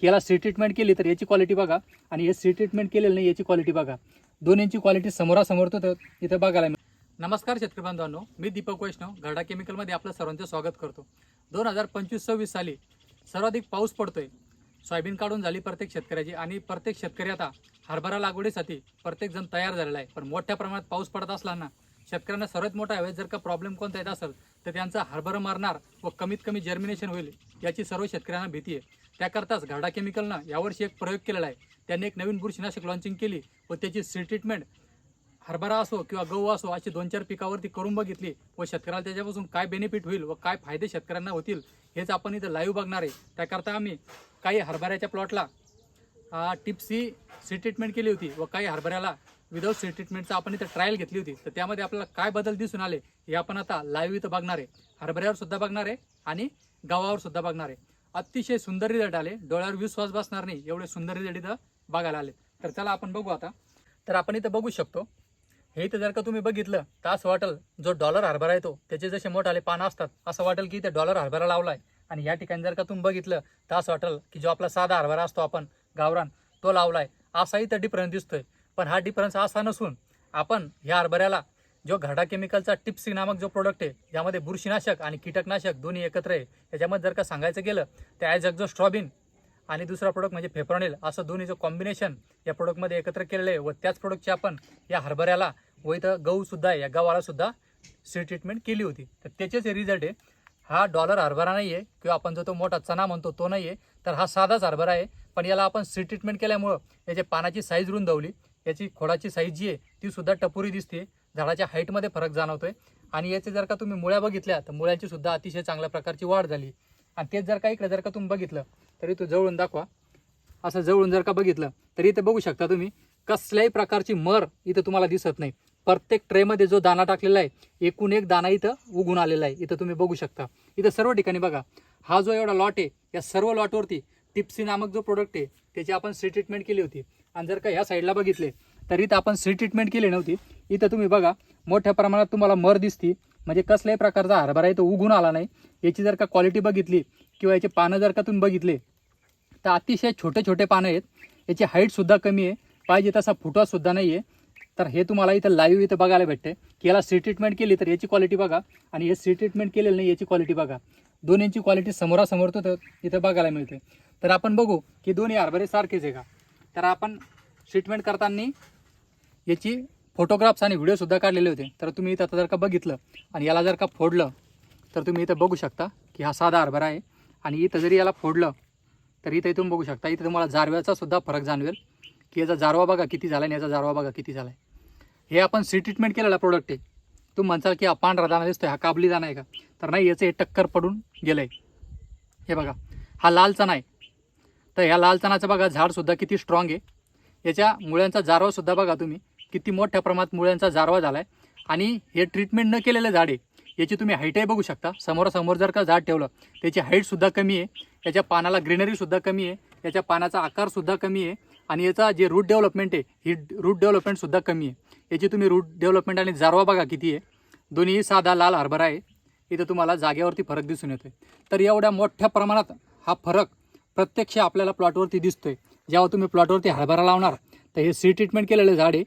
की याला C treatment केली तर याची क्वालिटी बघा. आणि हे सी ट्रीटमेंट केलेलं नाही याची क्वालिटी बघा. दोन्हीची क्वालिटी समोरासमोर तर इथं बघायला नमस्कार शेतकरी बांधवांनो मी दीपक वैष्णव घरडा केमिकलमध्ये आपलं सर्वांचं स्वागत करतो. दोन हजार पंचवीस सव्वीस साली सर्वाधिक पाऊस पडतोय. सोयाबीन काढून झाली प्रत्येक शेतकऱ्याची आणि प्रत्येक शेतकरी आता हरभरा लागवडीसाठी प्रत्येक जण तयार झालेला आहे. पण मोठ्या प्रमाणात पाऊस पडत असताना शेतकऱ्यांना सर्वात मोठा हवेत जर का प्रॉब्लेम कोणता येत असेल तर त्यांचा हरभरा मारणार व कमीत कमी जर्मिनेशन होईल याची सर्व शेतकऱ्यांना भीती आहे. त्याकरताच घाडा केमिकलनं यावर्षी एक प्रयोग केलेला आहे. त्यांनी एक नवीन बुरशीनाशक लॉन्चिंग केली व त्याची सी ट्रीटमेंट हरभरा असो किंवा गहू असो अशी दोन चार पिकावरती करून बघितली व शेतकऱ्याला त्याच्यापासून काय बेनिफिट होईल व काय फायदे शेतकऱ्यांना होतील हेच आपण इथं लाईव्ह बघणार आहे. त्याकरता आम्ही काही हरभऱ्याच्या प्लॉटला टिप्सी सी ट्रीटमेंट केली होती व काही हरभऱ्याला विदाऊट सी ट्रीटमेंटचा आपण इथं ट्रायल घेतली होती. तर त्यामध्ये आपल्याला काय बदल दिसून आले हे आपण आता लाईव्ह इथं बघणार आहे. हरभऱ्यावर सुद्धा बघणार आहे आणि गव्हावर सुद्धा बघणार आहे. अतिशय सुंदर रिझल्ट आले. डोळ्यावर विश्वास बसणार नाही एवढे सुंदर रिझल्ट इथं बघायला आले. तर त्याला आपण बघू आता. तर आपण इथं बघू शकतो. हे इथं जर का तुम्ही बघितलं तर असं वाटेल जो डॉलर हरभरा आहे तो त्याचे जसे मोठाले पानं असतात असं वाटेल की इथे डॉलर हरभरा लावला आहे आणि या ठिकाणी जर का तुम्ही बघितलं तर असं वाटेल की जो आपला साधा हरभरा असतो आपण गावरान तो लावला आहे असाही तर डिफरन्स दिसतोय. पण हा डिफरन्स असा नसून आपण ह्या हरभऱ्याला जो घाटा केमिकलचा टिप्सी नामक जो प्रोडक्ट आहे ज्यामध्ये बुरशीनाशक आणि कीटकनाशक दोन्ही एकत्र आहे त्याच्यामध्ये जर का सांगायचं गेलं तर ॲज जो स्ट्रॉबिन आणि दुसरा प्रोडक्ट म्हणजे फेप्रॉनेल असं दोन्हीचं कॉम्बिनेशन या प्रोडक्टमध्ये एकत्र केलेलं आहे व त्याच प्रोडक्टची आपण या हरभऱ्याला व इथं गहूसुद्धा या गव्हालासुद्धा सी ट्रीटमेंट केली होती. तर त्याचेच हे रिझल्ट आहे. हा डॉलर हरभरा नाही आहे किंवा आपण जो तो मोठा चना म्हणतो तो नाही आहे तर हा साधाच हरभरा आहे. पण याला आपण सी ट्रीटमेंट केल्यामुळं याच्या पानाची साईज रुंदवली याची खोडाची साईज जी आहे तीसुद्धा टपोरी दिसते झाडाच्या हाईटमध्ये फरक जाणवतोय. आणि याचे जर का तुम्ही मुळ्या बघितल्या तर मुळ्यांची सुद्धा अतिशय चांगल्या प्रकारची वाढ झाली. आणि तेच जर का इकडे जर का तुम्ही बघितलं तरी तो जवळून दाखवा. असं जवळून जर का बघितलं तरी इथे बघू शकता तुम्ही कसल्याही प्रकारची मर इथं तुम्हाला दिसत नाही. प्रत्येक ट्रेमध्ये जो दाना टाकलेला आहे एकूण एक दाना इथं उगून आलेला आहे. इथं तुम्ही बघू शकता. इथं सर्व ठिकाणी बघा. हा जो एवढा लॉट आहे या सर्व लॉटवरती टिप्सी नामक जो प्रोडक्ट आहे त्याची आपण सी ट्रीटमेंट केली होती. आणि जर का ह्या साईडला बघितले तर इथं आपण सी ट्रीटमेंट केली नव्हती. इथं तुम्ही बघा मोठ्या प्रमाणात तुम्हाला मर दिसती. म्हणजे कसल्याही प्रकारचा हरभरा इथं उगून आला नाही. याची जर का क्वालिटी बघितली किंवा याचे पानं जर का तुम्ही बघितले तर अतिशय छोटे छोटे पानं आहेत. याची हाईटसुद्धा कमी आहे. पाहिजे तसा फुटवासुद्धा नाही आहे तर हे तुम्हाला इथं लाईव्ह इथं बघायला भेटते की याला सी ट्रीटमेंट केली तर याची क्वालिटी बघा आणि हे सी ट्रीटमेंट केलेलं नाही याची क्वालिटी बघा. दोन्हीची क्वालिटी समोरासमोर तर इथं बघायला मिळते तर आपण बघू की दोन्ही हरभरे सारखेच आहे का? तर आपण ट्रीटमेंट करताना याची फोटोग्राफ्स आणि व्हिडिओसुद्धा काढलेले होते. तर तुम्ही इथं आता जर का बघितलं आणि याला जर का फोडलं तर तुम्ही इथं बघू शकता की हा साधा हरभरा आहे. आणि इथं जरी याला फोडलं तर इथं तुम्ही बघू शकता इथं तुम्हाला जारव्याचा सुद्धा फरक जाणवेल. की याचा जारवा बघा किती झाला आणि याचा जारवा बघा किती झाला आहे हे आपण सी ट्रीटमेंट केलेला प्रोडक्ट आहे. तुम्ही म्हणसाल की हा पांढरा दाणा दिसतोय हा काबली दाणा आहे का? तर नाही याचं हे टक्कर पडून गेलं आहे हे बघा हा लाल चणा आहे. तर ह्या लाल चणाचं बघा झाडसुद्धा किती स्ट्रॉंग आहे. याच्या मुळ्यांचा जारवासुद्धा बघा तुम्ही. किती मोठ्या प्रमाणात मुळ्यांचा जारवा झाला आहे आणि हे ट्रीटमेंट न केलेलं झाड आहे याची तुम्ही हाईटही बघू शकता. समोरासमोर जर का झाड ठेवलं त्याची हाईटसुद्धा कमी आहे. याच्या पानाला ग्रीनरीसुद्धा कमी आहे. याच्या पानाचा आकारसुद्धा कमी आहे. आणि याचा जे रूट डेव्हलपमेंट आहे ही रूट डेव्हलपमेंटसुद्धा कमी आहे. याची तुम्ही रूट डेव्हलपमेंट आणि जारवा बघा किती आहे. दोन्ही साधा लाल हरभरा आहे. इथं तुम्हाला जागेवरती फरक दिसून येतोय. तर एवढ्या मोठ्या प्रमाणात हा फरक प्रत्यक्ष आपल्याला प्लॉटवरती दिसतोय. जेव्हा तुम्ही प्लॉटवरती हरभरा लावणार तर हे सी ट्रीटमेंट केलेलं झाड आहे.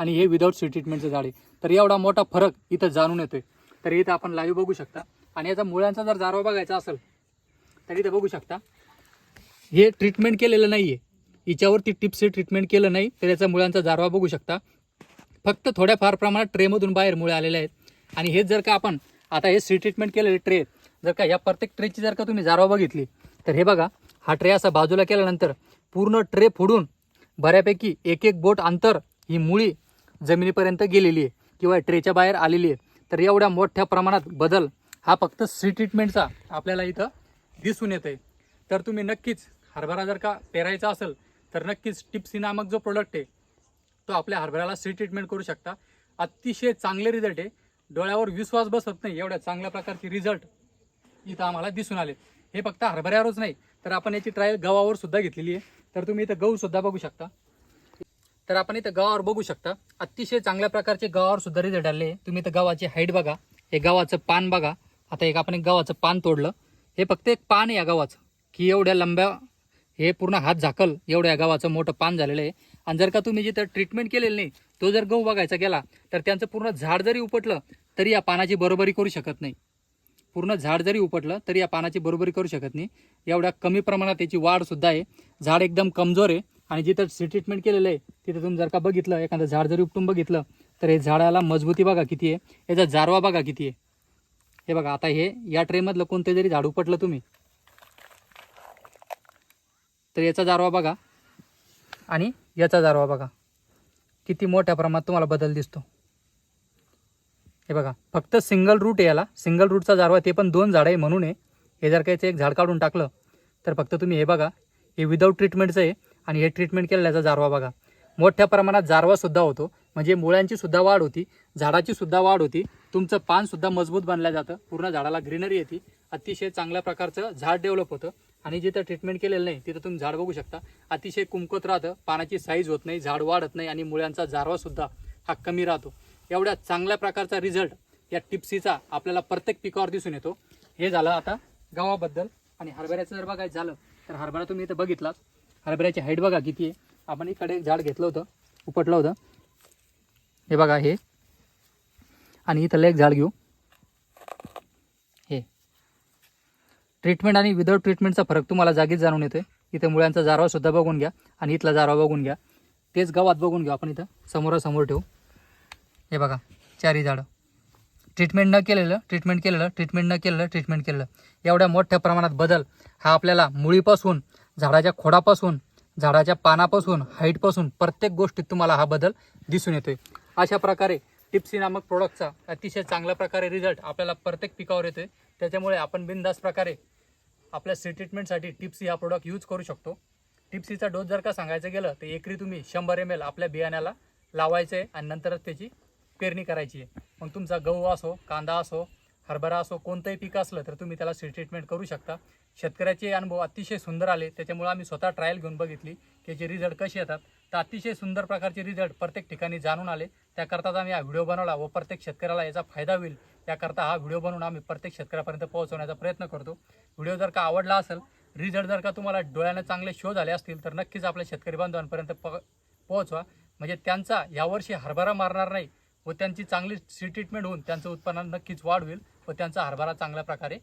आणि हे विदाऊट सी ट्रीटमेंटचं झाड आहे. तर एवढा मोठा फरक इथं जाणून येतोय. तर इथं आपण लाईव्ह बघू शकता. आणि याचा मुळ्यांचा जर जारवा बघायचा असेल तर इथं बघू शकता. हे ट्रीटमेंट केलेलं नाही आहे हिच्यावरती टिप्सचे ट्रीटमेंट केलं नाही तर याचा मुळ्यांचा जारवा बघू शकता. फक्त थोड्याफार प्रमाणात ट्रेमधून बाहेर मुळे आलेले आहेत. आणि हेच जर का आपण आता हे सी ट्रीटमेंट केलेले ट्रे जर का या प्रत्येक ट्रेची जर का तुम्ही जारवा बघितली तर हे बघा हा ट्रे असा बाजूला केल्यानंतर पूर्ण ट्रे फोडून बऱ्यापैकी एक एक बोट अंतर ही मुळी जमिनीपर्यंत गेलेली आहे किंवा ट्रेच्या बाहेर आलेली आहे तर एवढ्या मोठ्या प्रमाणात बदल हा फक्त सी ट्रीटमेंटचा आपल्याला इथं दिसून येत आहे तर तुम्ही नक्कीच हरभरा जर का पेरायचा असेल तर नक्कीच टिप्सी नामक जो प्रोडक्ट आहे तो आपल्या हरभऱ्याला सी ट्रीटमेंट करू शकता. अतिशय चांगले रिझल्ट आहे. डोळ्यावर विश्वास बसत नाही एवढ्या चांगल्या प्रकारचे रिझल्ट इथं आम्हाला दिसून आले. हे फक्त हरभऱ्यावरच नाही तर आपण याची ट्रायल गव्हावर सुद्धा घेतलेली आहे. तर तुम्ही इथं गहू सुद्धा बघू शकता. तर आपण इथं गावावर बघू शकता. अतिशय चांगल्या प्रकारचे गावावर सुद्धा रिझल्ट आले तुम्ही इथं गावाची हाईट बघा. हे गावाचं पान बघा. आता एक आपण एक गावाचं पान तोडलं. हे फक्त एक पान आहे या गावाचं. की एवढ्या लंब्या हे पूर्ण हात झाकल एवढं या मोठं पान झालेलं आहे. आणि जर का तुम्ही जिथं ट्रीटमेंट केलेलं नाही तो जर गहू बघायचा गेला तर त्यांचं पूर्ण झाड जरी उपटलं तरी या पानाची बरोबरी करू शकत नाही. पूर्ण झाड जरी उपटलं तरी या पानाची बरोबरी करू शकत नाही. एवढ्या कमी प्रमाणात याची वाढसुद्धा आहे. झाड एकदम कमजोर आहे. आणि जिथं सी ट्रीटमेंट केलेलं आहे तिथं तुम्ही जर का बघितलं एखादं झाड जरी उपटून बघितलं तर हे झाडाला मजबूती बघा किती आहे. याचा जारवा बघा किती आहे. हे बघा आता हे या ट्रेमधलं कोणतं जरी झाड उपटलं तुम्ही तर याचा जारवा बघा. आणि याचा जारवा बघा. किती मोठ्या प्रमाणात तुम्हाला बदल दिसतो. हे बघा फक्त सिंगल रूट आहे याला. सिंगल रूटचा जारवा ते पण दोन झाड आहे म्हणून आहे. हे जर का याचं एक झाड काढून टाकलं तर फक्त तुम्ही हे बघा. हे विदाऊट ट्रीटमेंटचं आहे. आणि हे ट्रीटमेंट केलेल्याचा जारवा बघा. मोठ्या प्रमाणात जारवासुद्धा होतो. म्हणजे मुळ्यांची सुद्धा वाढ होती झाडाची सुद्धा वाढ होती. तुमचं पानसुद्धा मजबूत बनलं जातं. पूर्ण झाडाला ग्रीनरी येते. अतिशय चांगल्या प्रकारचं झाड डेव्हलप होतं. आणि जिथं ट्रीटमेंट केलेलं नाही तिथं तुम्ही झाड बघू शकता. अतिशय कुमकत राहतं. पानाची साईज होत नाही झाड वाढत नाही आणि मुळ्यांचा जारवासुद्धा हा कमी राहतो. एवढ्या चांगल्या प्रकारचा रिझल्ट या टिप्सीचा आपल्याला प्रत्येक पिकावर दिसून येतो. हे झालं आता गव्हाबद्दल. आणि हरभऱ्याचं जर बघायचं झालं तर हरभरा तुम्ही इथं बघितलाच हरभऱ्याची हाईट बघा किती आहे. आपण इकडे एक झाड घेतलं होतं उपटलं होतं. हे बघा हे. आणि इथलं एक झाड घेऊ. हे. ट्रीटमेंट आणि विदाऊट ट्रीटमेंटचा फरक तुम्हाला जागीच जाणून येतोय. इथं मुळ्यांचा जारवासुद्धा बघून घ्या आणि इथला जारवा बघून घ्या. तेच गावात बघून घेऊ आपण इथं. समोरासमोर ठेवू. हे बघा चारही झाडं. ट्रीटमेंट न केलेलं ट्रीटमेंट केलेलं ट्रीटमेंट न केलेलं ट्रीटमेंट केलेलं. एवढ्या मोठ्या प्रमाणात बदल हा आपल्याला मुळीपासून झाडाच्या खोडापासून झाडाच्या पानापासून हाईटपासून प्रत्येक गोष्टीत तुम्हाला हा बदल दिसून येतोय. अशा प्रकारे टिप्सी नामक प्रोडक्टचा अतिशय चांगल्या प्रकारे रिझल्ट आपल्याला प्रत्येक पिकावर येतोय. त्याच्यामुळे आपण बिनधास्त प्रकारे आपल्या सी ट्रीटमेंटसाठी टिप्सी हा प्रोडक्ट यूज करू शकतो. टिप्सीचा डोस जर का सांगायचं गेलं तर एकरी तुम्ही शंभर एम एल आपल्या बियाण्याला लावायचं आहे आणि नंतरच त्याची पेरणी करायची आहे मग तुमचा गहू असो कांदा असो हरभरा असो कोणतंही पीक असलं तर तुम्ही त्याला सीड ट्रीटमेंट करू शकता. शेतकऱ्याचे अनुभव अतिशय सुंदर आले त्याच्यामुळे आम्ही स्वतः ट्रायल घेऊन बघितली की रिझल्ट कसे येतात. तर अतिशय सुंदर प्रकारचे रिझल्ट प्रत्येक ठिकाणी जाणून आले. त्याकरताच आम्ही हा व्हिडिओ बनवला व प्रत्येक शेतकऱ्याला याचा फायदा होईल. याकरता हा व्हिडिओ बनवून आम्ही प्रत्येक शेतकऱ्यापर्यंत पोहोचवण्याचा प्रयत्न करतो. व्हिडिओ जर का आवडला असेल रिझल्ट जर का तुम्हाला डोळ्यानं चांगले शो झाले असतील तर नक्कीच आपल्या शेतकरी बांधवांपर्यंत प पोहोचवा. म्हणजे त्यांचा यावर्षी हरभरा मारणार नाही व त्यांची चांगली सी ट्रीटमेंट होऊन त्यांचं उत्पन्न नक्कीच वाढ होईल. व त्यांचा हरभरा चांगल्या प्रकारे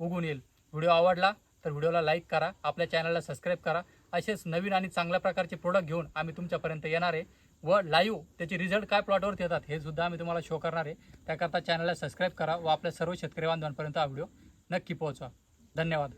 उगून येईल. व्हिडिओ आवडला तर व्हिडिओला लाईक करा आपल्या चॅनलला सबस्क्राईब करा. असेच नवीन आणि चांगल्या प्रकारचे प्रोडक्ट घेऊन आम्ही तुमच्यापर्यंत येणार आहे व लाईव्ह त्याचे रिझल्ट काय प्लॉटवरती येतात हे सुद्धा आम्ही तुम्हाला शो करणार आहे. त्याकरता चॅनलला सबस्क्राईब करा व आपल्या सर्व शेतकरी बांधवांपर्यंत हा व्हिडिओ नक्की पोहोचवा. धन्यवाद.